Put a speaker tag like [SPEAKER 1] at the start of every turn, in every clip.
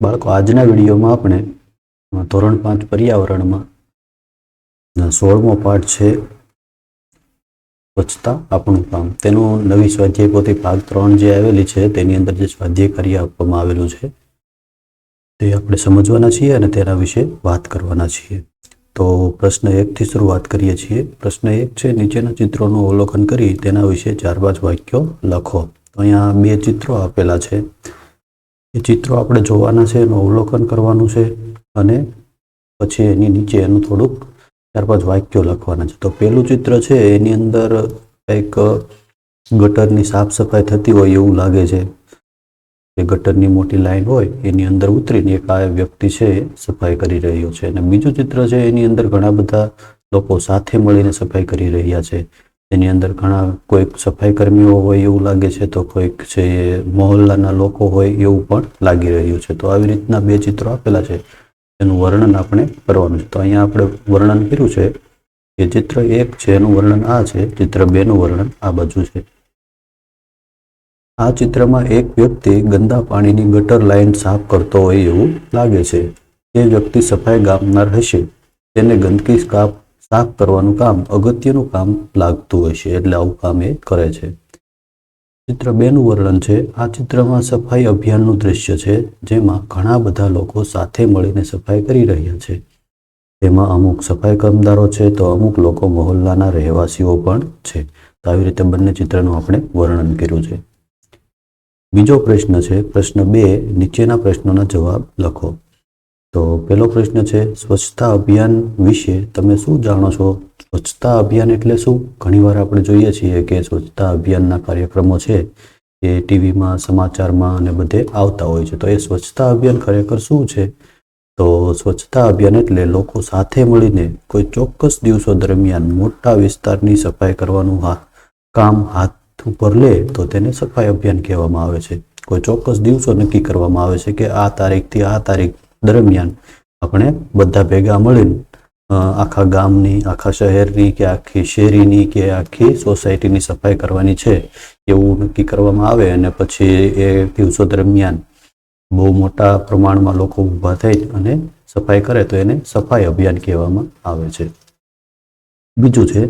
[SPEAKER 1] બાળકો, આજના વિડીયોમાં આપણે ધોરણ પાંચ પર્યાવરણમાં સોળમો પાઠ છે, સ્વચ્છતા આપણું કામ. તેનું નવી સ્વાધ્યાય પોતે ભાગ ત્રણ જે આવેલી છે, તેની અંદર જે સ્વાધ્યાય કાર્ય આપવામાં આવેલું છે, તે આપણે સમજવાના છીએ અને તેના વિશે વાત કરવાના છીએ. તો પ્રશ્ન એકથી શરૂઆત કરીએ છીએ. પ્રશ્ન એક છે, નીચેના ચિત્રોનું અવલોકન કરી તેના વિશે ચાર પાંચ વાક્યો લખો. અહીંયા બે ચિત્રો આપેલા છે. એ ચિત્રો આપણે જોવાના છે, એનું અવલોકન કરવાનું છે અને પછી એની નીચે એનું થોડુંક ચાર પાંચ વાક્યો લખવાના છે. તો પહેલું ચિત્ર છે, એની અંદર કંઈક ગટરની સાફ સફાઈ થતી હોય એવું લાગે છે. એ ગટરની મોટી લાઈન હોય, એની અંદર ઉતરીને એક આ વ્યક્તિ છે, સફાઈ કરી રહ્યો છે. અને બીજું ચિત્ર છે, એની અંદર ઘણા બધા લોકો સાથે મળીને સફાઈ કરી રહ્યા છે. એની અંદર ઘણા કોઈક સફાઈ કર્મીઓ હોય એવું લાગે છે તો કોઈક છે એ મહોલ્લાના લોકો હોય એવું પણ લાગી રહ્યું છે. તો આવી રીતના બે ચિત્રો આપેલા છે એનું વર્ણન આપણે કરવાનું છે. તો અહીંયા આપણે વર્ણન કર્યું છે કે ચિત્ર એક છે, એનું વર્ણન આ છે, ચિત્ર બેનું વર્ણન આ બાજુ છે. આ ચિત્રમાં એક વ્યક્તિ ગંદા પાણીની ગટર લાઈન સાફ કરતો હોય એવું લાગે છે. તે વ્યક્તિ સફાઈ ગામનાર હશે તેને ગંદકી સાફ સાફ કરવાનું કામ, અગત્યનું કામ લાગતું હોય છે, એટલે આવું કામ એ કરે છે. ચિત્ર બેનું વર્ણન છે. આ ચિત્રમાં સફાઈ અભિયાનનું દ્રશ્ય છે, જેમાં ઘણા બધા લોકો સાથે મળીને સફાઈ કરી રહ્યા છે. તેમાં અમુક સફાઈ કામદારો છે, તો અમુક લોકો મહોલ્લાના રહેવાસીઓ પણ છે. તો આવી રીતે બંને ચિત્રનું આપણે વર્ણન કર્યું છે. બીજો પ્રશ્ન છે, પ્રશ્ન બે, નીચેના પ્રશ્નોના જવાબ લખો. તો પહેલો પ્રશ્ન છે, સ્વચ્છતા અભિયાન વિશે તમે શું જાણો છો? સ્વચ્છતા અભિયાન એટલે શું? ઘણીવાર આપણે જોઈએ છીએ કે સ્વચ્છતા અભિયાનના કાર્યક્રમો છે, એ ટીવીમાં, સમાચારમાં અને બધે આવતા હોય છે. તો એ સ્વચ્છતા અભિયાન ખરેખર શું છે? તો સ્વચ્છતા અભિયાન એટલે લોકો સાથે મળીને કોઈ ચોક્કસ દિવસો દરમિયાન મોટા વિસ્તારની સફાઈ કરવાનું કામ હાથ ઉપર લે તો તેને સફાઈ અભિયાન કહેવામાં આવે છે. કોઈ ચોક્કસ દિવસો નક્કી કરવામાં આવે છે કે આ તારીખથી આ તારીખ દરમિયાન આપણે બધા ભેગા મળીને આખા ગામની, આખા શહેરની કે આખી શેરીની કે આખી સોસાયટીની સફાઈ કરવાની છે એવું નક્કી કરવામાં આવે અને પછી એ દિવસો દરમિયાન બહુ મોટા પ્રમાણમાં લોકો ઊભા થઈ અને સફાઈ કરે તો એને સફાઈ અભિયાન કહેવામાં આવે છે. બીજું છે,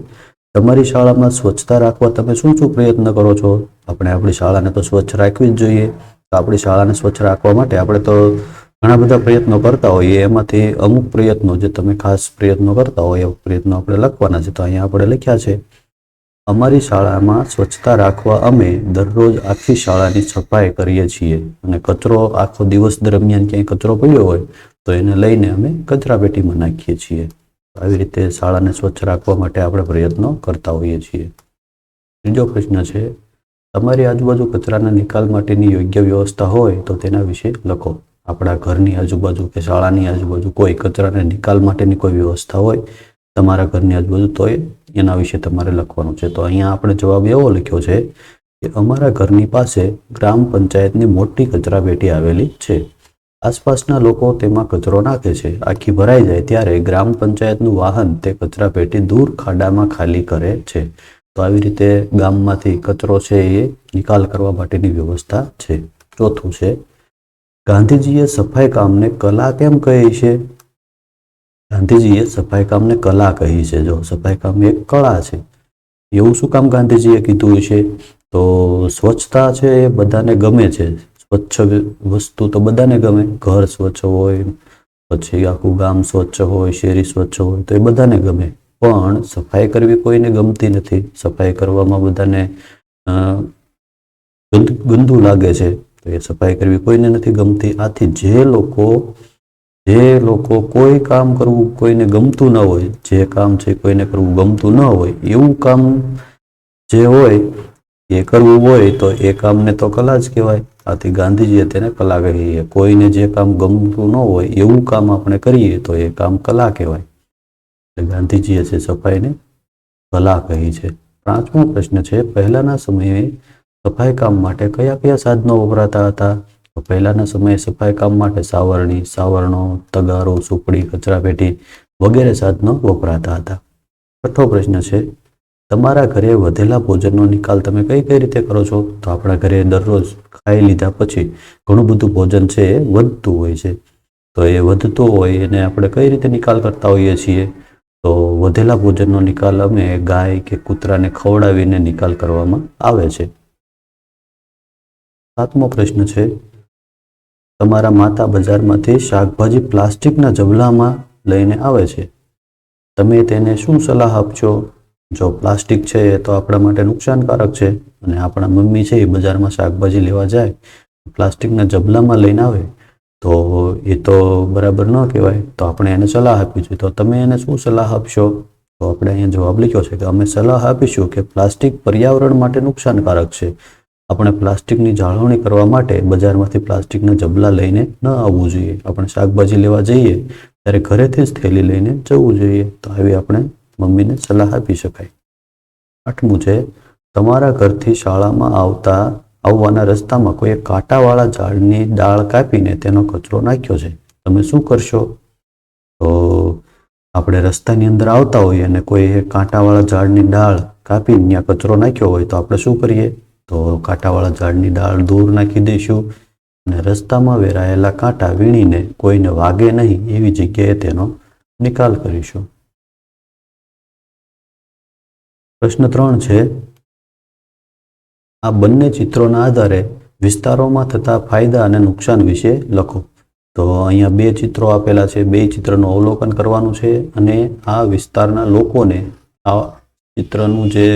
[SPEAKER 1] તમારી શાળામાં સ્વચ્છતા રાખવા તમે શું શું પ્રયત્ન કરો છો? આપણે આપણી શાળાને તો સ્વચ્છ રાખવી જ જોઈએ. તો આપણી શાળાને સ્વચ્છ રાખવા માટે આપણે તો ઘણા બધા પ્રયત્નો કરતા હોઈએ, એમાંથી અમુક પ્રયત્નો જે તમે ખાસ પ્રયત્નો કરતા હોય, એવા પ્રયત્નો આપણે લખવાના છે. તો અહીંયા આપણે લખ્યા છે, અમારી શાળામાં સ્વચ્છતા રાખવા અમે દરરોજ આખી શાળાની સફાઈ કરીએ છીએ અને કચરો આખો દિવસ દરમિયાન ક્યાંય કચરો પડ્યો હોય, તો એને લઈને અમે કચરા પેટીમાં નાખીએ છીએ. આવી રીતે શાળાને સ્વચ્છ રાખવા માટે આપણે પ્રયત્નો કરતા હોઈએ છીએ. ત્રીજો પ્રશ્ન છે, તમારી આજુબાજુ કચરાના નિકાલ માટેની યોગ્ય વ્યવસ્થા હોય તો તેના વિશે લખો. આપણા ઘરની આજુબાજુ કે શાળાની આજુબાજુ કોઈ કચરાને નિકાલ માટેની કોઈ વ્યવસ્થા હોય તમારા ઘરની આજુબાજુ, તો એના વિશે તમારે લખવાનું છે. તો અહીંયા આપણે જવાબ એવો લખ્યો છે કે અમારા ઘરની પાસે ગ્રામ પંચાયતની મોટી કચરા પેટી આવેલી છે. આસપાસના લોકો તેમાં કચરો નાખે છે. આખી ભરાઈ જાય ત્યારે ગ્રામ પંચાયતનું વાહન તે કચરા પેટી દૂર ખાડામાં ખાલી કરે છે. તો આવી રીતે ગામમાંથી કચરો છે એ નિકાલ કરવા માટેની વ્યવસ્થા છે. ચોથું છે ગાંધીજીએ સફાઈ કામને કલા કેમ કહી છે? ગાંધીજીએ સફાઈ કામને કલા કહી છે. જો, સફાઈ કામ એક કળા છે. એવું શું કામ ગાંધીજીએ કીધું છે? તો સ્વચ્છતા છે એ બધાને ગમે છે. સ્વચ્છ વસ્તુ તો બધાને ગમે. ઘર સ્વચ્છ હોય, પછી આખું ગામ સ્વચ્છ હોય, શેરી સ્વચ્છ હોય, તો એ બધાને ગમે. પણ સફાઈ કરવી કોઈને ગમતી નથી. સફાઈ કરવામાં બધાને ગંદુ લાગે છે. તો એ સફાઈ કરવી કોઈને નથી ગમતી. આથી જે લોકો જે લોકો કોઈ કામ કરવું કોઈને ગમતું ન હોય, જે કામ છે કોઈને કરવું ગમતું ન હોય, એવું કામ જે હોય, એ કરવું હોય તો એ કામને તો કલા જ કહેવાય. આથી ગાંધીજીએ તેને કલા કહીએ કોઈને જે કામ ગમતું ન હોય, એવું કામ આપણે કરીએ તો એ કામ કલા કહેવાય. એટલે ગાંધીજીએ છે સફાઈને કલા કહી છે. પાંચમો પ્રશ્ન છે, પહેલાના સમયે સફાઈ કામ માટે કયા કયા સાધનો વપરાતા હતા? તો પહેલાના સમયે સફાઈ કામ માટે સાવરણી, સાવરણો, તગારો, સુપડી કચરાપેટી વગેરે સાધનો વપરાતા હતા. છઠ્ઠો પ્રશ્ન છે, તમારા ઘરે વધેલા ભોજનનો નિકાલ તમે કઈ કઈ રીતે કરો છો? તો આપણા ઘરે દરરોજ ખાઈ લીધા પછી ઘણું બધું ભોજન છે એ વધતું હોય છે. તો એ વધતું હોય એને આપણે કઈ રીતે નિકાલ કરતા હોઈએ છીએ? તો વધેલા ભોજનનો નિકાલ અમે ગાય કે કૂતરાને ખવડાવીને નિકાલ કરવામાં આવે છે. સાતમો પ્રશ્ન છે. તમારા માતા બજારમાંથી શાકભાજી પ્લાસ્ટિકના જબલામાં લઈને આવે છે. તમે તેને શું સલાહ આપશો? જો પ્લાસ્ટિક છે એ તો આપણા માટે નુકસાનકારક છે અને આપણા મમ્મી છે એ બજારમાં શાકભાજી લેવા જાય, પ્લાસ્ટિકના જબલામાં લઈને આવે, તો એ તો બરાબર ન કહેવાય. તો આપણે એને સલાહ આપવી જોઈએ. તો તમે એને શું સલાહ આપશો? તો આપણે અહીંયા જવાબ લખ્યો છે કે અમે સલાહ આપીશું કે પ્લાસ્ટિક પર્યાવરણ માટે નુકસાનકારક છે. આપણે પ્લાસ્ટિકની જાળવણી કરવા માટે બજારમાંથી પ્લાસ્ટિકના જબલા લઈને ન આવવું જોઈએ. આપણે શાકભાજી લેવા જઈએ, ત્યારે ઘરેથી જ થેલી લઈને જવું જોઈએ. તો આવી આપણે મમ્મીને સલાહ આપી શકાય. આઠમું છે, તમારા ઘરથી શાળામાં આવતા, આવવાના રસ્તામાં કોઈ કાંટાવાળા ઝાડની ડાળ કાપીને તેનો કચરો નાખ્યો છે. તમે શું કરશો? તો આપણે રસ્તાની અંદર આવતા હોઈએ અને કોઈ કાંટાવાળા ઝાડની ડાળ કાપીને ત્યાં કચરો નાખ્યો હોય તો આપણે શું કરીએ? તો કાંટાવાળા ઝાડની ડાળ દૂર નાખી દઈશું અને રસ્તામાં વેરાયેલા કાંટા વીણીને કોઈને વાગે નહીં એવી જગ્યાએ તેનો નિકાલ કરીશું. પ્રશ્ન ત્રણ છે, આ બંને ચિત્રોના આધારે વિસ્તારોમાં થતા ફાયદા અને નુકસાન વિશે લખો. તો અહીંયા બે ચિત્રો આપેલા છે, બે ચિત્રનું અવલોકન કરવાનું છે અને આ વિસ્તારના લોકોને આ ચિત્રનું જે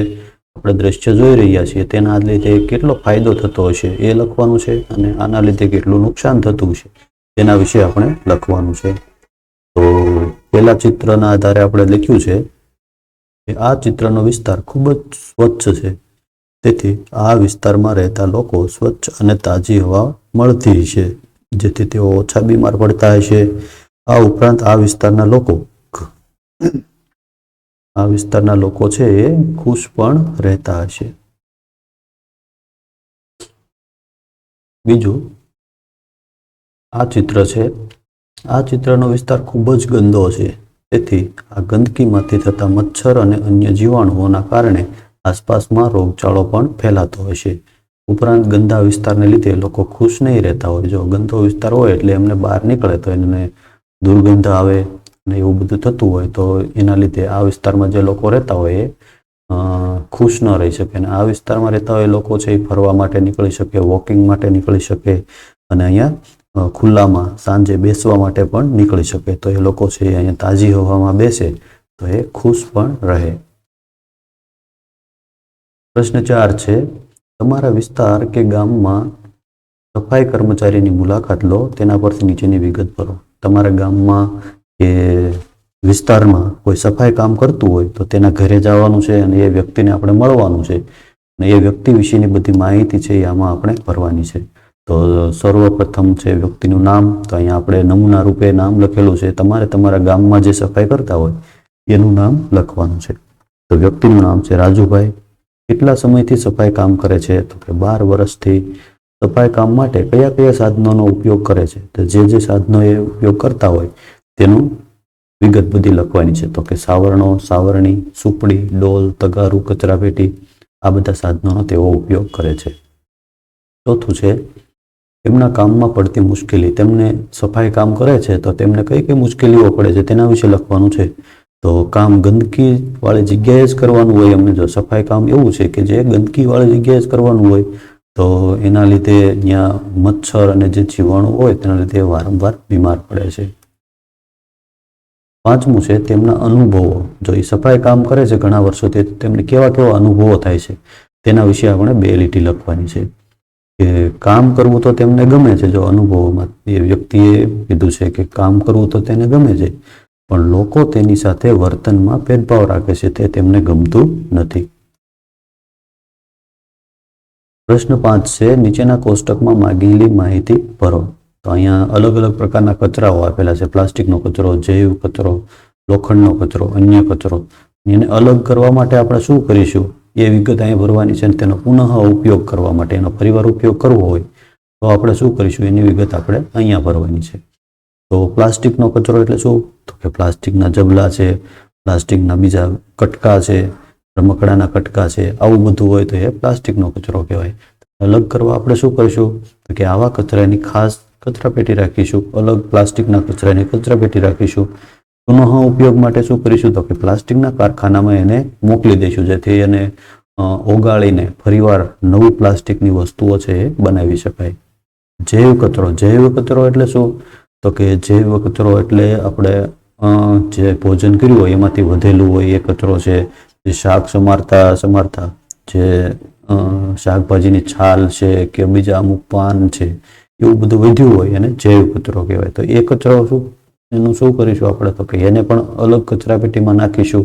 [SPEAKER 1] આપણે દ્રશ્ય જોઈ રહ્યા છીએ, તેના લીધે કેટલો ફાયદો થતો હશે એ લખવાનું છે અને આના લીધે કેટલું નુકસાન થતું છે તેના વિશે આપણે લખવાનું છે. તો પહેલા ચિત્રના આધારે આપણે લખ્યું છે કે આ ચિત્રનો વિસ્તાર ખૂબ જ સ્વચ્છ છે. તેથી આ વિસ્તારમાં રહેતા લોકો સ્વચ્છ અને તાજી હવા મળતી છે જેથી તેઓ ઓછા બીમાર પડતા હશે. આ ઉપરાંત આ વિસ્તારના લોકો આ વિસ્તારના લોકો છે એ ખુશ પણ રહેતા હશે. બીજું, આ ચિત્ર છે. આ ચિત્રનો વિસ્તાર ખૂબ જ ગંદો છે. તેથી આ ગંદકીમાંથી થતા મચ્છર અને અન્ય જીવાણુઓના કારણે આસપાસમાં રોગચાળો પણ ફેલાતો હશે ઉપરાંત ગંદા વિસ્તારને લીધે લોકો ખુશ નહીં રહેતા હોય. જો ગંદો વિસ્તાર હોય એટલે એમને બહાર નીકળે તો એને દુર્ગંધ આવે અને એવું બધું થતું હોય તો એના લીધે આ વિસ્તારમાં જે લોકો રહેતા હોય એ ખુશ ન રહી શકે અને આ વિસ્તારમાં રહેતા હોય લોકો છે એ ફરવા માટે નીકળી શકે વોકિંગ માટે નીકળી શકે અને અહીંયા ખુલ્લામાં સાંજે બેસવા માટે પણ નીકળી શકે. તો એ લોકો છે અહીંયા તાજી હવામાં બેસે તો એ ખુશ પણ રહે. પ્રશ્ન ચાર છે, તમારા વિસ્તાર કે ગામમાં સફાઈ કર્મચારીની મુલાકાત લો, તેના પરથી નીચેની વિગત ભરો. તમારા ગામમાં કે વિસ્તારમાં કોઈ સફાઈ કામ કરતું હોય તો તેના ઘરે જવાનું છે અને એ વ્યક્તિને આપણે મળવાનું છે. અને એ વ્યક્તિ વિશેની બધી માહિતી છે એ આમાં આપણે ભરવાની છે. તો સર્વપ્રથમ છે વ્યક્તિનું નામ, તો અહીંયા આપણે નમૂના રૂપે નામ લખેલું છે. તમારે તમારા ગામમાં જે સફાઈ કરતા હોય, એનું નામ લખવાનું છે. તો વ્યક્તિનું નામ છે રાજુભાઈ. કેટલા સમયથી સફાઈ કામ કરે છે? તો કે બાર વર્ષથી સફાઈ કામ માટે કયા કયા સાધનોનો ઉપયોગ કરે છે? તો જે જે સાધનો એ ઉપયોગ કરતા હોય તેનું વિગત બધી લખવાની છે. તો કે સાવરણો, સાવરણી, સુપડી, ડોલ, તગારું, કચરાપેટી આ બધા સાધનોનો તેઓ ઉપયોગ કરે છે. ચોથું છે, એમના કામમાં પડતી મુશ્કેલી. તેમને સફાઈ કામ કરે છે તો તેમને કઈ કઈ મુશ્કેલીઓ પડે છે તેના વિશે લખવાનું છે. તો કામ ગંદકી વાળી જગ્યાએ જ કરવાનું હોય એમને. જો સફાઈ કામ એવું છે કે જે ગંદકી વાળી જગ્યાએ જ કરવાનું હોય, તો એના લીધે ત્યાં મચ્છર અને જે જીવાણુ હોય તેના લીધે વારંવાર બીમાર પડે છે. પાંચમું છે તેમના અનુભવો. જો એ સફાઈ કામ કરે છે ઘણા વર્ષોથી તેમને કેવા કેવા અનુભવો થાય છે? તેના વિશે આપણે બે લીટી લખવાની છે. કે કામ કરવું તો તેમને ગમે છે, જો અનુભવોમાં એ વ્યક્તિએ કીધું છે કે કામ કરવું તો તેને ગમે છે, પણ લોકો તેની સાથે વર્તનમાં ભેદભાવ રાખે છે, તે તેમને ગમતું નથી. પ્રશ્ન પાંચ છે, નીચેના કોષ્ટકમાં માગેલી માહિતી ભરો. તો અહીંયા અલગ અલગ પ્રકારના કચરાઓ આપેલા છે. પ્લાસ્ટિકનો કચરો, જૈવ કચરો, લોખંડનો કચરો, અન્ય કચરો. એને અલગ કરવા માટે આપણે શું કરીશું? એ વિગત અહીંયા ભરવાની છે અને તેનો પુનઃ ઉપયોગ કરવા માટે, એનો ફરીવાર ઉપયોગ કરવો હોય તો આપણે શું કરીશું? એની વિગત આપણે અહીંયા ભરવાની છે. તો પ્લાસ્ટિકનો કચરો એટલે શું? તો કે પ્લાસ્ટિકના જબલા છે, પ્લાસ્ટિકના બીજા કટકા છે, રમકડાના કટકા છે, આવું બધું હોય તો એ પ્લાસ્ટિકનો કચરો કહેવાય. અલગ કરવા આપણે શું કરીશું? તો કે આવા કચરાની ખાસ કચરાપેટી રાખીશું. અલગ પ્લાસ્ટિકના કચરાને કચરાપેટી રાખીશું. પુનઃ ઉપયોગ માટે શું કરીશું? તો કે પ્લાસ્ટિકના કારખાનામાં એને મોકલી દઈશું, જેથી એને ઓગાળીને ફરીવાર નવું પ્લાસ્ટિકની વસ્તુઓ છે એ બનાવી શકાય. જૈવ કચરો. જૈવ કચરો એટલે શું? તો કે જૈવ કચરો એટલે આપણે જે ભોજન કર્યું હોય એમાંથી વધેલું હોય એ કચરો છે, જે શાક સમારતા સમારતા, જે શાકભાજીની છાલ છે કે બીજા અમુક પાન છે એવું બધું વધ્યું હોય એને જૈવ કચરો કહેવાય. તો એ કચરો શું? એનું શું કરીશું આપણે? તો કે એને પણ અલગ કચરાપેટીમાં નાખીશું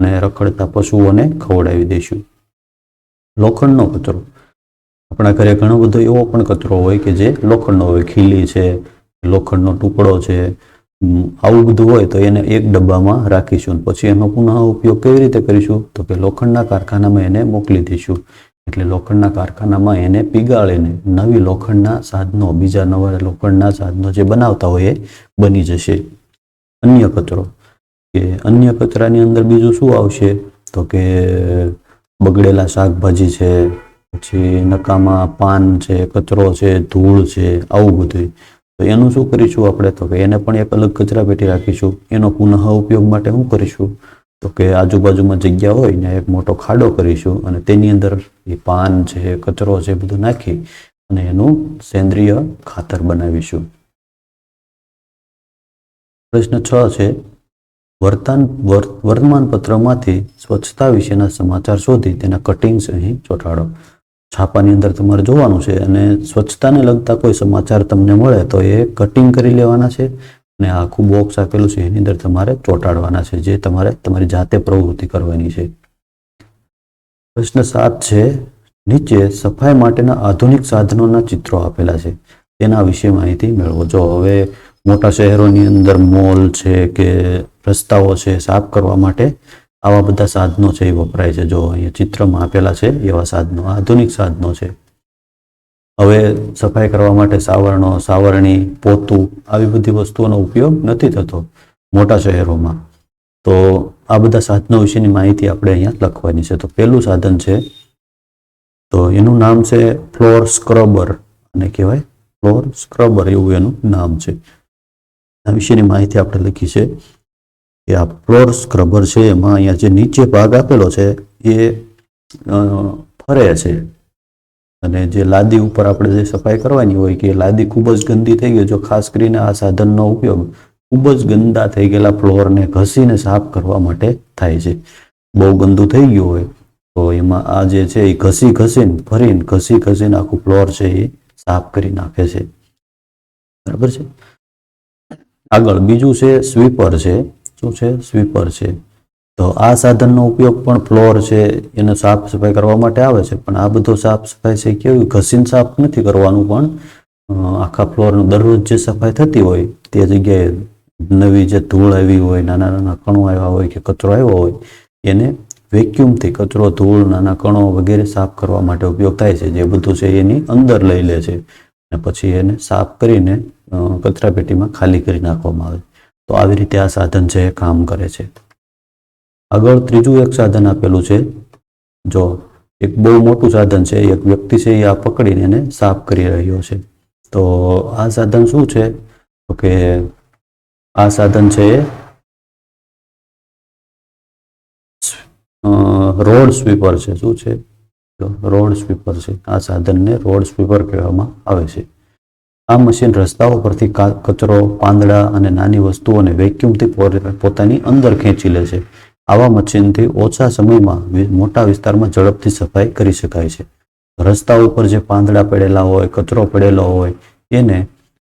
[SPEAKER 1] અને રખડતા પશુઓને ખવડાવી દઈશું. લોખંડનો કચરો. આપણા ઘરે ઘણો બધો એવો પણ કચરો હોય કે જે લોખંડનો હોય. ખીલી છે, લોખંડનો ટુકડો છે આવું બધું હોય તો એને એક ડબ્બામાં રાખીશું પછી એનો પુનઃ ઉપયોગ કેવી રીતે કરીશું? તો કે લોખંડના કારખાનામાં એને મોકલી દઈશું. એટલે લોખંડના કારખાનામાં એને પીગાળીને નવી લોખંડના સાધનો, બીજા નવા લોખંડના સાધનો જે બનાવતા હોય એ બની જશે. અન્ય કચરો. કે અન્ય કચરાની અંદર બીજું શું આવશે? તો કે બગડેલા શાકભાજી છે, પછી નકામા પાન છે, કચરો છે, ધૂળ છે, આવું બધું તો એનું શું કરીશું આપણે? તો કે એને પણ એક અલગ કચરાપેટી રાખીશું. એનો પુનઃ ઉપયોગ માટે શું કરીશું? તો કે આજુબાજુમાં જગ્યા હોય ને એક મોટો ખાડો કરીશું અને તેની અંદર એ પાન છે, કચરો છે, બધું નાખી અને એનું સેન્દ્રિય ખાતર બનાવીશું. પ્રશ્ન છ છે પત્રમાંથી વર્તમાનપત્રમાંથી સ્વચ્છતા વિશેના સમાચાર શોધી તેના કટિંગ્સ અહીં ચોંટાડો. છાપાની અંદર તમારે જોવાનું છે અને સ્વચ્છતાને લગતા કોઈ સમાચાર તમને મળે તો એ કટિંગ કરી લેવાના છે અને આખું બોક્સ આપેલું છે, એની અંદર તમારે ચોંટાડવાના છે, જે તમારે તમારી જાતે પ્રવૃત્તિ કરવાની છે. પ્રશ્ન સાત છે, નીચે સફાઈ માટેના આધુનિક સાધનોના ચિત્રો આપેલા છે. તેના વિશે માહિતી મેળવો. જો હવે મોટા શહેરોની અંદર મોલ છે કે રસ્તાઓ છે, સાફ કરવા માટે આવા બધા સાધનો છે એ વપરાય છે. જો અહીંયા ચિત્રમાં આપેલા છે એવા સાધનો, આધુનિક સાધનો છે. હવે સફાઈ કરવા માટે સાવરણો, સાવરણી, પોતું આવી બધી વસ્તુઓનો ઉપયોગ નથી થતો મોટા શહેરોમાં. તો આ બધા સાધનો વિશેની માહિતી આપણે અહીંયા લખવાની છે. તો પહેલું સાધન છે, તો એનું નામ છે ફ્લોર સ્ક્રબર અને કહેવાય ફ્લોર સ્ક્રબર એવું એનું નામ છે. આ વિશેની માહિતી આપણે લખી છે કે આ ફ્લોર સ્ક્રબર છે, એમાં અહીંયા જે નીચે ભાગ આપેલો છે એ ફરે છે. અને જે લાદી ઉપર આપણે જે સફાઈ કરવાની હોય કે લાદી ખૂબ જ ગંદી થઈ ગઈ જો ખાસ કરીને આ સાધનનો ઉપયોગ ખૂબ જ ગંદા થઈ ગયેલા ફ્લોરને ઘસીને સાફ કરવા માટે થાય છે. બહુ ગંદુ થઈ ગયું હોય તો એમાં આ જે છે એ ઘસી ઘસીને, ફરીને ઘસી ઘસીને આખું ફ્લોર છે એ સાફ કરી નાખે છે. બરાબર છે? આગળ બીજું છે સ્વીપર છે. શું છે? સ્વીપર છે. તો આ સાધનનો ઉપયોગ પણ ફ્લોર છે, એને સાફ સફાઈ કરવા માટે આવે છે. પણ આ બધો સાફ સફાઈ છે કેવી? ઘસીને સાફ નથી કરવાનું પણ આખા ફ્લોરનું દરરોજ જે સફાઈ થતી હોય, તે જગ્યાએ નવી જે ધૂળ આવી હોય, નાના નાના કણો આવ્યા હોય કે કચરો આવ્યો હોય, એને વેક્યુમથી કચરો, ધૂળ, નાના કણો વગેરે સાફ કરવા માટે ઉપયોગ થાય છે. જે બધું છે એની અંદર લઈ લે છે. અને પછી એને સાફ કરીને કચરાપેટીમાં ખાલી કરી નાખવામાં આવે તો આવી રીતે આ સાધન છે એ કામ કરે છે. આગળ ત્રીજું એક સાધન આપેલું છે. જો એક બહુ મોટું સાધન છે, એક વ્યક્તિ છે, એ આ પકડીને એને સાફ કરી રહ્યો છે. તો આ સાધન શું છે? તો કે આ સાધન છે રોડ સ્વીપર છે. શું છે? રોડ સ્વીપર છે. આ સાધનને રોડ સ્વીપર કહેવામાં આવે છે. આ મશીન રસ્તાઓ પરથી કચરો, પાંદડા અને નાની વસ્તુઓને વેક્યુમથી પોતાની અંદર ખેંચી લે છે. આવા મશીનથી ઓછા સમયમાં મોટા વિસ્તારમાં ઝડપથી સફાઈ કરી શકાય છે. રસ્તા ઉપર જે પાંદડા પડેલા હોય, કચરો પડેલો હોય, એને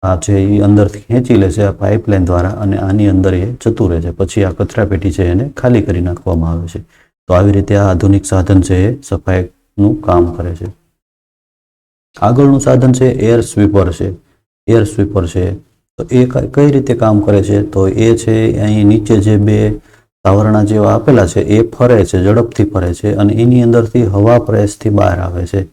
[SPEAKER 1] આ છે એ અંદરથી ખેંચી લે છે, આ પાઇપલાઇન દ્વારા અને આની અંદર એ જતું રહે છે. પછી આ કચરાપેટી છે એને ખાલી કરી નાખવામાં આવે છે. તો આવી રીતે આ આધુનિક સાધન છે એ સફાઈનું કામ કરે છે. આગળનું સાધન છે એર સ્વીપર છે. એર સ્વીપર છે. તો એ કઈ કઈ રીતે કામ કરે છે? તો એ છે અહીં નીચે જે બે સાવરણા જેવા આપેલા છે, એ ફરે છે, ઝડપથી ફરે છે અને એની અંદરથી હવા પ્રેસથી બહાર આવે છે.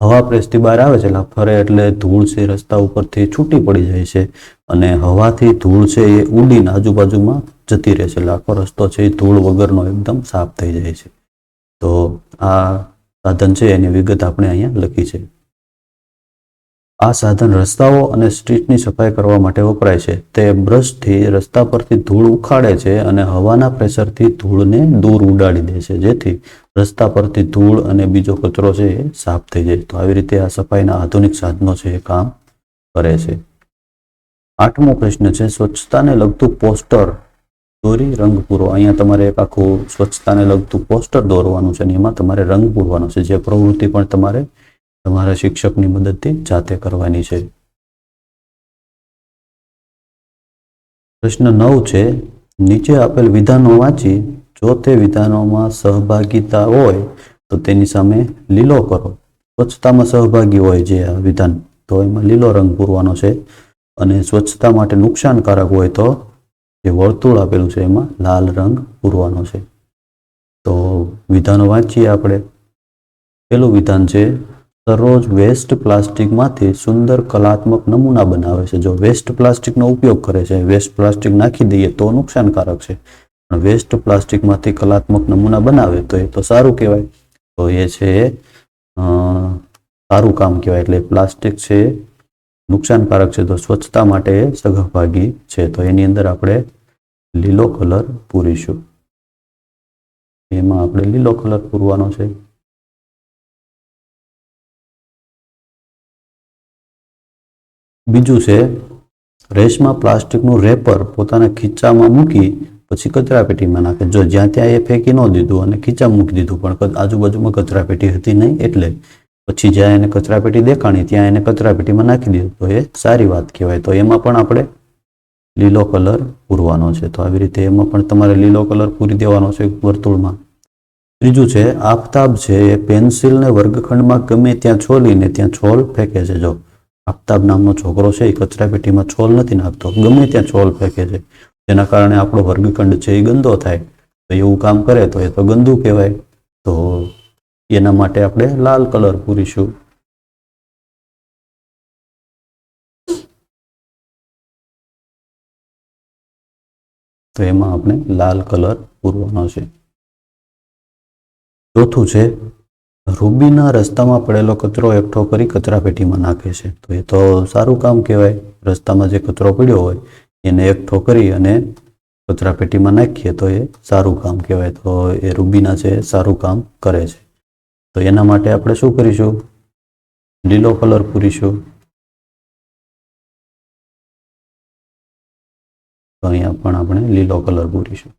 [SPEAKER 1] હવા પ્રેસથી બહાર આવે છે એટલે ફરે એટલે ધૂળ છે રસ્તા ઉપરથી છૂટી પડી જાય છે અને હવાથી ધૂળ છે એ ઉડીને આજુબાજુમાં જતી રહે છે. એટલે આખો રસ્તો છે એ ધૂળ વગરનો એકદમ સાફ થઈ જાય છે. તો આ સાધન છે, એની વિગત આપણે અહીંયા લખી છે. આ સાધન રસ્તાઓ અને સ્ટ્રીટની સફાઈ કરવા માટે વપરાય છે. તે બ્રશથી રસ્તા પરથી ધૂળ ઉખાડે છે અને હવાના પ્રેશરથી ધૂળને દૂર ઉડાડી દે છે. જેથી રસ્તા પરથી ધૂળ અને બીજો કચરો છે એ સાફ થઈ જાય. તો આવી રીતે આ સફાઈના આધુનિક સાધનો છે એ કામ કરે છે. આઠમો પ્રશ્ન છે, સ્વચ્છતાને લગતું પોસ્ટર દોરી રંગ પૂરો. અહીંયા તમારે એક આખું સ્વચ્છતાને લગતું પોસ્ટર દોરવાનું છે અને એમાં તમારે રંગ પૂરવાનો છે. જે પ્રવૃત્તિ પણ તમારે તમારા શિક્ષકની મદદથી જાતે કરવાની છે. પ્રશ્ન નવ છે, નીચે આપેલ વિધાનો વાંચી જો તે વિધાનોમાં સહભાગીતા હોય તો તેની સામે લીલો કરો. સ્વચ્છતામાં સહભાગી હોય જે આ વિધાન, તો એમાં લીલો રંગ પૂરવાનો છે. અને સ્વચ્છતા માટે નુકસાનકારક હોય તો જે વર્તુળ આપેલું છે એમાં લાલ રંગ પૂરવાનો છે. તો વિધાનો વાંચીએ આપણે. પેલું વિધાન છે દરરોજ વેસ્ટ પ્લાસ્ટિકમાંથી સુંદર કલાત્મક નમૂના બનાવે છે. જો વેસ્ટ પ્લાસ્ટિકનો ઉપયોગ કરે છે વેસ્ટ પ્લાસ્ટિક નાખી દઈએ તો નુકસાનકારક છે. પણ વેસ્ટ પ્લાસ્ટિકમાંથી કલાત્મક નમૂના બનાવે તો એ તો સારું કહેવાય. તો એ છે સારું કામ કહેવાય. એટલે પ્લાસ્ટિક છે, નુકસાનકારક છે. તો સ્વચ્છતા માટે સહભાગી છે. તો એની અંદર આપણે લીલો કલર પૂરીશું. એમાં આપણે લીલો કલર પૂરવાનો છે. બીજું છે, રેશમાં પ્લાસ્ટિકનું રેપર પોતાના ખીચામાં મૂકી પછી કચરાપેટીમાં નાખે. જો જ્યાં ત્યાં એ ફેંકી ન દીધું અને ખીચા મૂકી દીધું, પણ આજુબાજુમાં કચરાપેટી હતી નહીં એટલે પછી જ્યાં એને કચરાપેટી દેખાણી, ત્યાં એને કચરાપેટીમાં નાખી દીધું. તો એ સારી વાત કહેવાય. તો એમાં પણ આપણે લીલો કલર પૂરવાનો છે. તો આવી રીતે એમાં પણ તમારે લીલો કલર પૂરી દેવાનો છે વર્તુળમાં. ત્રીજું છે, આફતાબ છે, એ પેન્સિલને વર્ગખંડમાં ગમે ત્યાં છોલીને ત્યાં છોલ ફેંકે છે. જો આફતાબ નામનો છોકરો છે, એ કચરાપેટીમાં છોલ નથી નાખતો. ગમે ત્યાં છોલ ફેંકે છે. જેના કારણે આપણો વર્ગખંડ છે એ ગંદો થાય. તો એવું કામ કરે તો એ તો ગંદુ કહેવાય. તો એના માટે આપણે લાલ કલર પૂરીશું. તો એમાં આપણે લાલ કલર પૂરવાનો છે. ચોથું છે રૂબીના રસ્તામાં પડેલો કચરો એકઠો કરી કચરાપેટીમાં નાખે છે. તો એ તો સારું કામ કહેવાય. રસ્તામાં જે કચરો પડ્યો હોય, એને એકઠો કરી અને કચરાપેટીમાં નાખીએ તો એ સારું કામ કહેવાય. તો એ રૂબીના છે, સારું કામ કરે છે. તો એના માટે આપણે શું કરીશું? લીલો કલર પૂરીશું. તો અહીંયા પણ આપણે લીલો કલર પૂરીશું.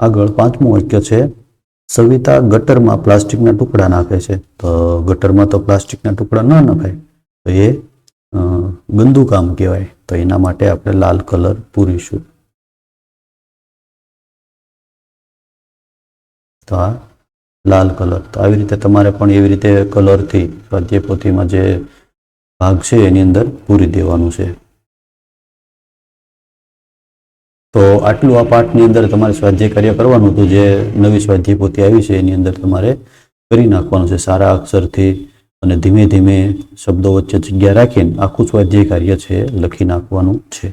[SPEAKER 1] આગળ પાંચમું વાક્ય છે. સવિતા ગટરમાં પ્લાસ્ટિકના ટુકડા નાખે છે. તો ગટરમાં તો પ્લાસ્ટિકના ટુકડા ન નખાય, તો એ ગંદુ કામ કહેવાય. તો એના માટે આપણે લાલ કલર પૂરીશું. તો આ લાલ કલર. તો આવી રીતે તમારે પણ એવી રીતે કલરથી, સ્વાધ્યાય પોથીમાં જે ભાગ છે એની અંદર પૂરી દેવાનું છે. તો આટલું આ પાઠની અંદર તમારે સ્વાધ્યાય કાર્ય કરવાનું હતું, જે નવી સ્વાધ્યાય પોતે આવી છે, એની અંદર તમારે કરી નાખવાનું છે, સારા અક્ષરથી અને ધીમે ધીમે શબ્દો વચ્ચે જગ્યા રાખીને આખું સ્વાધ્યાય કાર્ય છે, લખી નાખવાનું છે.